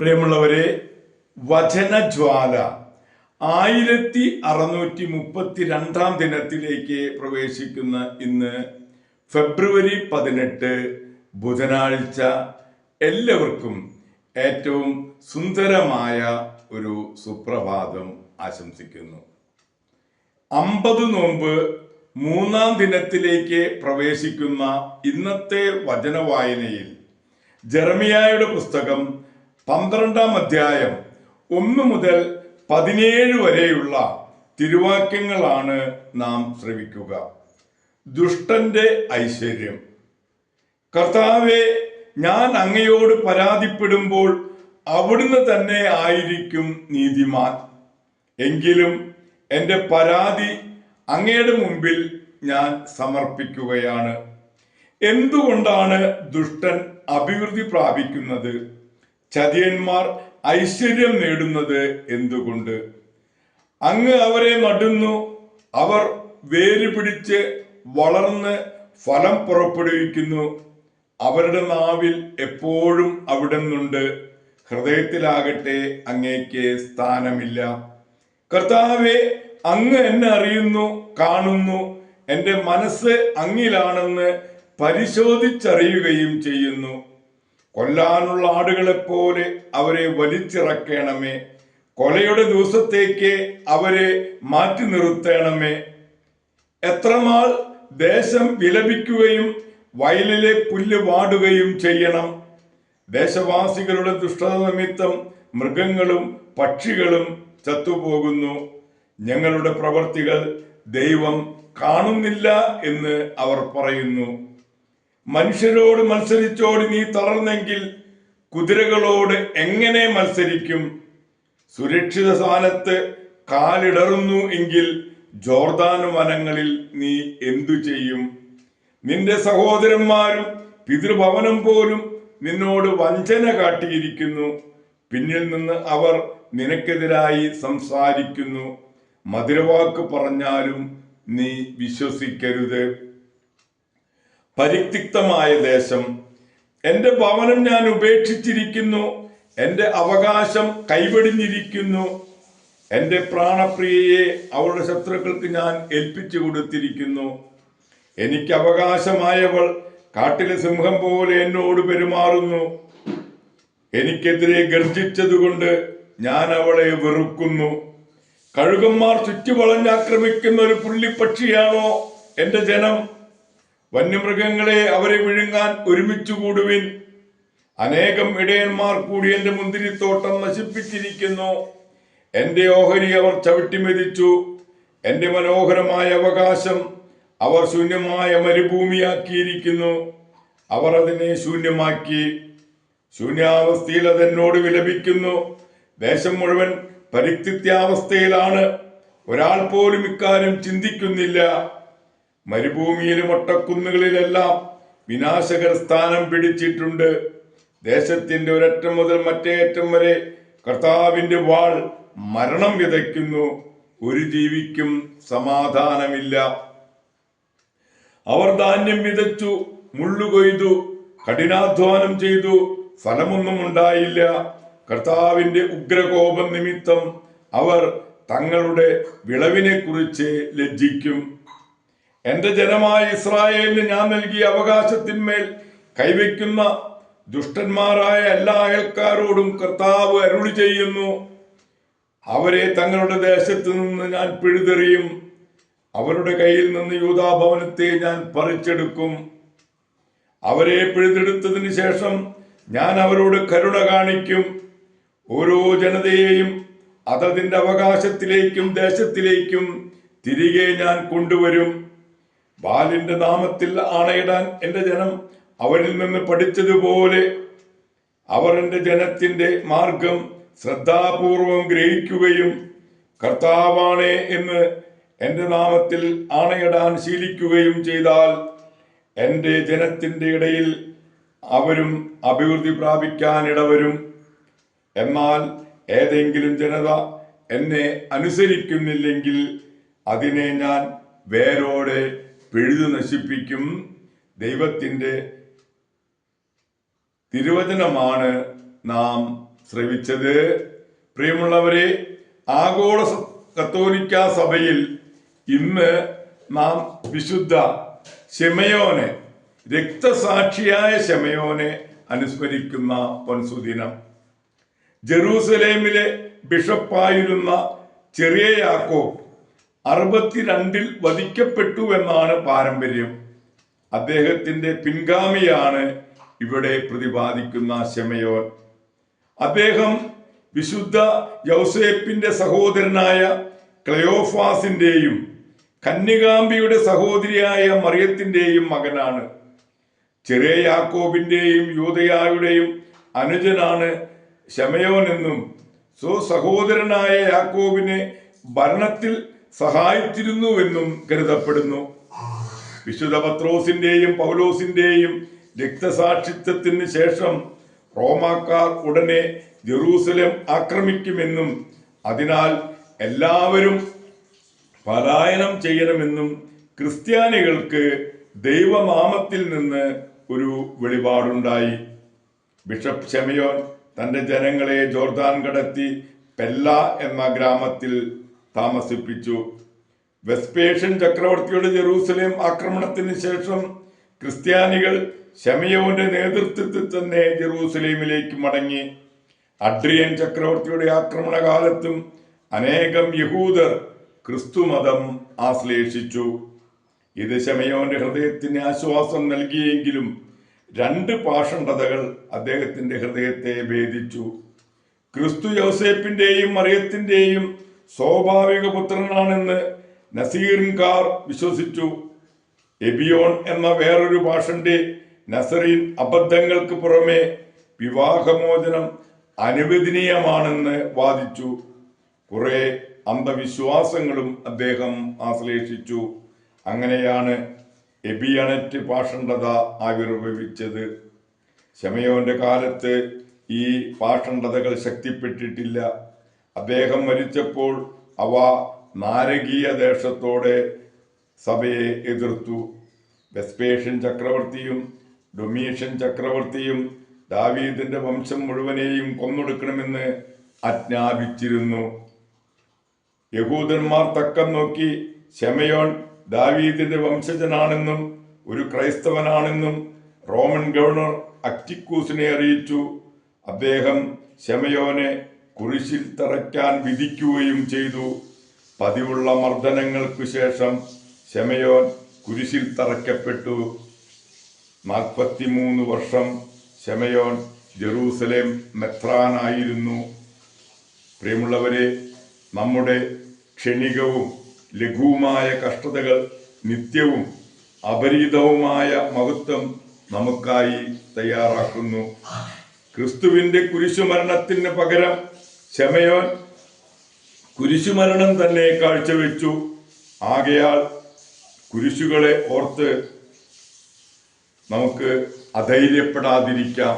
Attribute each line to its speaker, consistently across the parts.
Speaker 1: പ്രിയമുള്ളവരെ വചനജ്വാല. ആയിരത്തി അറുന്നൂറ്റി മുപ്പത്തി രണ്ടാം ദിനത്തിലേക്ക് പ്രവേശിക്കുന്ന ഇന്ന് ഫെബ്രുവരി പതിനെട്ട് ബുധനാഴ്ച എല്ലാവർക്കും ഏറ്റവും സുന്ദരമായ ഒരു സുപ്രഭാതം ആശംസിക്കുന്നു. അമ്പത് നോമ്പ് മൂന്നാം ദിനത്തിലേക്ക് പ്രവേശിക്കുന്ന ഇന്നത്തെ വചനവായനയിൽ ജർമിയായുടെ പുസ്തകം പന്ത്രണ്ടാം അധ്യായം ഒന്ന് മുതൽ പതിനേഴ് വരെയുള്ള തിരുവാക്യങ്ങളാണ് നാം ശ്രവിക്കുക. ദുഷ്ടന്റെ ഐശ്വര്യം. കർത്താവെ ഞാൻ അങ്ങയോട് പരാതിപ്പെടുമ്പോൾ അവിടുന്ന് തന്നെ ആയിരിക്കും നീതിമാൻ. എങ്കിലും എന്റെ പരാതി അങ്ങയുടെ മുമ്പിൽ ഞാൻ സമർപ്പിക്കുകയാണ്. എന്തുകൊണ്ടാണ് ദുഷ്ടൻ അഭിവൃദ്ധി പ്രാപിക്കുന്നത്? ചതിയന്മാർ ഐശ്വര്യം നേടുന്നത് എന്തുകൊണ്ട്? അങ്ങ് അവരെ നടുന്നു അവർ വേര് പിടിച്ച് വളർന്ന് ഫലം പുറപ്പെടുവിക്കുന്നു. അവരുടെ നാവിൽ എപ്പോഴും അവിടെ നിന്നുണ്ട് ഹൃദയത്തിലാകട്ടെ അങ്ങേക്ക് സ്ഥാനമില്ല. കർത്താവെ അങ്ങ് എന്നെ അറിയുന്നു കാണുന്നു. എന്റെ മനസ്സ് അങ്ങിലാണെന്ന് പരിശോധിച്ചറിയുകയും ചെയ്യുന്നു. കൊല്ലാനുള്ള ആടുകളെപ്പോലെ അവരെ വലിച്ചിറക്കണമേ. കൊലയുടെ ദിവസത്തേക്ക് അവരെ മാറ്റി നിർത്തണമേ. എത്രനാൾ ദേശം വിലപിക്കുകയും വയലിലെ പുല്ല് വാടുകയും ചെയ്യണം. ദേശവാസികളുടെ ദുഷ്ടത നിമിത്തം മൃഗങ്ങളും പക്ഷികളും ചത്തുപോകുന്നു. ഞങ്ങളുടെ പ്രവർത്തികൾ ദൈവം കാണുന്നില്ല എന്ന് അവർ പറയുന്നു. മനുഷ്യരോട് മത്സരിച്ചോട് നീ തളർന്നെങ്കിൽ കുതിരകളോട് എങ്ങനെ മത്സരിക്കും? സുരക്ഷിത സ്ഥാനത്ത് കാലിടറുന്നു എങ്കിൽ ജോർദാൻ വനങ്ങളിൽ നീ എന്തു ചെയ്യും? നിന്റെ സഹോദരന്മാരും പിതൃഭവനം പോലും നിന്നോട് വഞ്ചന കാട്ടിയിരിക്കുന്നു. പിന്നിൽ നിന്ന് അവർ നിനക്കെതിരായി സംസാരിക്കുന്നു. മധുരവാക്ക് പറഞ്ഞാലും നീ വിശ്വസിക്കരുത്. പരിത്യക്തമായ ദേശം. എന്റെ ഭവനം ഞാൻ ഉപേക്ഷിച്ചിരിക്കുന്നു. എന്റെ അവകാശം കൈവെടിഞ്ഞിരിക്കുന്നു. എന്റെ പ്രാണപ്രിയയെ അവളുടെ ശത്രുക്കൾക്ക് ഞാൻ ഏൽപ്പിച്ചു കൊടുത്തിരിക്കുന്നു. എനിക്ക് അവകാശമായവൾ കാട്ടിലെ സിംഹം പോലെ എന്നോട് പെരുമാറുന്നു. എനിക്കെതിരെ ഗർജിച്ചതുകൊണ്ട് ഞാൻ അവളെ വെറുക്കുന്നു. കഴുകന്മാർ ചുറ്റുവളഞ്ഞാക്രമിക്കുന്ന ഒരു പുള്ളിപ്പക്ഷിയാണോ എന്റെ ജനം? വന്യമൃഗങ്ങളെ അവരെ വിഴുങ്ങാൻ ഒരുമിച്ചു കൂടുവിൻ. അനേകം ഇടയന്മാർ കൂടി എന്റെ മുന്തിരിത്തോട്ടം നശിപ്പിച്ചിരിക്കുന്നു. എന്റെ ഓഹരി അവർ ചവിട്ടിമെതിച്ചു എന്റെ മനോഹരമായ അവകാശം അവർ ശൂന്യമായ മരുഭൂമിയാക്കിയിരിക്കുന്നു. അവർ അതിനെ ശൂന്യമാക്കി. ശൂന്യാവസ്ഥയിൽ അതെന്നോട് വിലപിക്കുന്നു. ദേശം മുഴുവൻ പരിക്തിത്യാവസ്ഥയിലാണ് ഒരാൾ പോലും ഇക്കാര്യം ചിന്തിക്കുന്നില്ല. മരുഭൂമിയിലും ഒട്ടക്കുന്നുകളിലെല്ലാം വിനാശകർ സ്ഥാനം പിടിച്ചിട്ടുണ്ട്. ദേശത്തിന്റെ ഒരറ്റം മുതൽ മറ്റേ അറ്റം വരെ കർത്താവിന്റെ വാൾ മരണം വിതയ്ക്കുന്നു. ഒരു ജീവിക്കും സമാധാനമില്ല. അവർ ധാന്യം വിതച്ചു മുള്ളു കൊയ്തു കഠിനാധ്വാനം ചെയ്തു ഫലമൊന്നും ഉണ്ടായില്ല. കർത്താവിന്റെ ഉഗ്രകോപം നിമിത്തം അവർ തങ്ങളുടെ വിളവിനെ കുറിച്ച് ലജ്ജിക്കും. എന്റെ ജനമായ ഇസ്രായേലിന് ഞാൻ നൽകിയ അവകാശത്തിന്മേൽ കൈവയ്ക്കുന്ന ദുഷ്ടന്മാരായ എല്ലാ അയൽക്കാരോടും കർത്താവ് അരുളി ചെയ്യുന്നു. അവരെ തങ്ങളുടെ ദേശത്ത് നിന്ന് ഞാൻ പിഴുതെറിയും. അവരുടെ കയ്യിൽ നിന്ന് യൂതാഭവനത്തെ ഞാൻ പറിച്ചെടുക്കും. അവരെ പിഴുതെടുത്തതിന് ശേഷം ഞാൻ അവരോട് കരുണ കാണിക്കും. ഓരോ ജനതയെയും അതതിന്റെ അവകാശത്തിലേക്കും ദേശത്തിലേക്കും തിരികെ ഞാൻ കൊണ്ടുവരും. ബാലിന്റെ നാമത്തിൽ ആണയിടാൻ എന്റെ ജനം അവരിൽ നിന്ന് പഠിച്ചതുപോലെ അവർ എന്റെ ജനത്തിന്റെ മാർഗം ശ്രദ്ധാപൂർവം ഗ്രഹിക്കുകയും കർത്താവാണേ എന്ന് എന്റെ നാമത്തിൽ ആണയിടാൻ ശീലിക്കുകയും ചെയ്താൽ എന്റെ ജനത്തിന്റെ ഇടയിൽ അവരും അഭിവൃദ്ധി പ്രാപിക്കാൻ ഇടവരും. എന്നാൽ ഏതെങ്കിലും ജനത എന്നെ അനുസരിക്കുന്നില്ലെങ്കിൽ അതിനെ ഞാൻ വേരോടെ പിഴുതു നശിപ്പിക്കും ദൈവത്തിന്റെ തിരുവചനമാണ് നാം ശ്രവിച്ചത്. പ്രിയമുള്ളവരെ ആഗോള കത്തോലിക്ക സഭയിൽ ഇന്ന് നാം വിശുദ്ധ ശെമയോനെ രക്തസാക്ഷിയായ ശെമയോനെ അനുസ്മരിക്കുന്ന പൊൻസുദിനം ജെറൂസലേമിലെ ബിഷപ്പായിരുന്ന ചെറിയ യാക്കോബ് അറുപത്തിരണ്ടിൽ വധിക്കപ്പെട്ടു എന്നാണ് പാരമ്പര്യം. അദ്ദേഹത്തിന്റെ പിൻഗാമിയാണ് ഇവിടെ പ്രതിപാദിക്കുന്ന ശമയോൻ അദ്ദേഹം വിശുദ്ധ യൗസേപ്പിന്റെ സഹോദരനായ ക്ലയോഫാസിന്റെയും കന്യകാംബിയുടെ സഹോദരിയായ മറിയത്തിന്റെയും മകനാണ്. ചെറിയ യാക്കോബിന്റെയും യൂതയായുടെയും അനുജനാണ് ശമയോൻ എന്നും സ്വസഹോദരനായ യാക്കോബിനെ ഭരണത്തിൽ സഹായിച്ചിരുന്നുവെന്നും കരുതപ്പെടുന്നു. വിശുദ്ധ പത്രോസിന്റെയും പൗലോസിന്റെയും രക്തസാക്ഷിത്വത്തിന് ശേഷം റോമാക്കാർ ഉടനെ ജെറൂസലം ആക്രമിക്കുമെന്നും അതിനാൽ എല്ലാവരും പലായനം ചെയ്യണമെന്നും ക്രിസ്ത്യാനികൾക്ക് ദൈവമാമത്തിൽ നിന്ന് ഒരു വെളിപാടുണ്ടായി. ബിഷപ്പ് ഷെമയോൻ തന്റെ ജനങ്ങളെ ജോർദാൻ കടത്തി പെല്ല എന്ന ഗ്രാമത്തിൽ താമസിപ്പിച്ചു. വെസ്പേഷ്യൻ ചക്രവർത്തിയുടെ ജെറൂസലേം ആക്രമണത്തിന് ശേഷം ക്രിസ്ത്യാനികൾ ശമയോന്റെ നേതൃത്വത്തിൽ തന്നെ ജെറൂസലേമിലേക്ക് മടങ്ങി. അഡ്രിയൻ ചക്രവർത്തിയുടെ ആക്രമണകാലത്തും അനേകം യഹൂദർ ക്രിസ്തുമതം ആശ്ലേഷിച്ചു. ഇത് ശമയോന്റെ ഹൃദയത്തിന് ആശ്വാസം നൽകിയെങ്കിലും രണ്ട് പാഷണ്ഡതകൾ അദ്ദേഹത്തിന്റെ ഹൃദയത്തെ ഭേദിച്ചു. ക്രിസ്തു യോസേപ്പിന്റെയും മറിയത്തിന്റെയും സ്വാഭാവിക പുത്രനാണെന്ന് നസീറിൻകാർ വിശ്വസിച്ചു. എബിയോൺ എന്ന വേറൊരു ഭാഷന്റെ നസറീൻ അബദ്ധങ്ങൾക്ക് പുറമെ വിവാഹമോചനം അനുവദനീയമാണെന്ന് വാദിച്ചു. കുറെ അന്ധവിശ്വാസങ്ങളും അദ്ദേഹം ആശ്ലേഷിച്ചു. അങ്ങനെയാണ് എബിയണറ്റ് പാഷണ്ഡത ആവിർഭവിച്ചത്. ശമയോന്റെ കാലത്ത് ഈ പാഷണ്ഡതകൾ ശക്തിപ്പെട്ടിട്ടില്ല. അദ്ദേഹം മരിച്ചപ്പോൾ അവ നാരകീയ ദേശത്തോടെ സഭയെ എതിർത്തു. വെസ്പേഷ്യൻ ചക്രവർത്തിയും ഡൊമീഷ്യൻ ചക്രവർത്തിയും ദാവീദിന്റെ വംശം മുഴുവനെയും കൊന്നൊടുക്കണമെന്ന് അജ്ഞാപിച്ചിരുന്നു യഹൂദന്മാർ തക്കം നോക്കി ശമയോൻ ദാവീദിന്റെ വംശജനാണെന്നും ഒരു ക്രൈസ്തവനാണെന്നും റോമൻ ഗവർണർ അക്റ്റിക്കൂസിനെ അറിയിച്ചു. അദ്ദേഹം ശമയോനെ കുരിശിൽ തറയ്ക്കാൻ വിധിക്കുകയും ചെയ്തു. പതിവുള്ള മർദ്ദനങ്ങൾക്കു ശേഷം ശമയോൻ കുരിശിൽ തറയ്ക്കപ്പെട്ടു. നാൽപ്പത്തിമൂന്ന് വർഷം ശമയോൻ ജെറൂസലേം മെത്രാനായിരുന്നു. പ്രിയമുള്ളവരെ നമ്മുടെ ക്ഷണികവും ലഘുവുമായ കഷ്ടതകൾ നിത്യവും അപരീതവുമായ മഹത്വം നമുക്കായി തയ്യാറാക്കുന്നു. ക്രിസ്തുവിന്റെ കുരിശുമരണത്തിന് പകരം ശമയോൻ കുരിശുമരണം തന്നെ കാഴ്ചവെച്ചു. ആകയാൽ കുരിശുകളെ ഓർത്ത് നമുക്ക് അധൈര്യപ്പെടാതിരിക്കാം.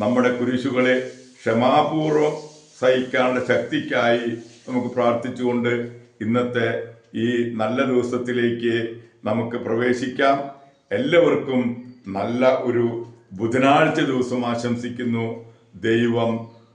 Speaker 1: നമ്മുടെ കുരിശുകളെ ക്ഷമാപൂർവം സഹിക്കാനുള്ള ശക്തിക്കായി നമുക്ക് പ്രാർത്ഥിച്ചുകൊണ്ട് ഇന്നത്തെ ഈ നല്ല ദിവസത്തിലേക്ക് നമുക്ക് പ്രവേശിക്കാം. എല്ലാവർക്കും നല്ല ഒരു ബുധനാഴ്ച ദിവസം ആശംസിക്കുന്നു. ദൈവം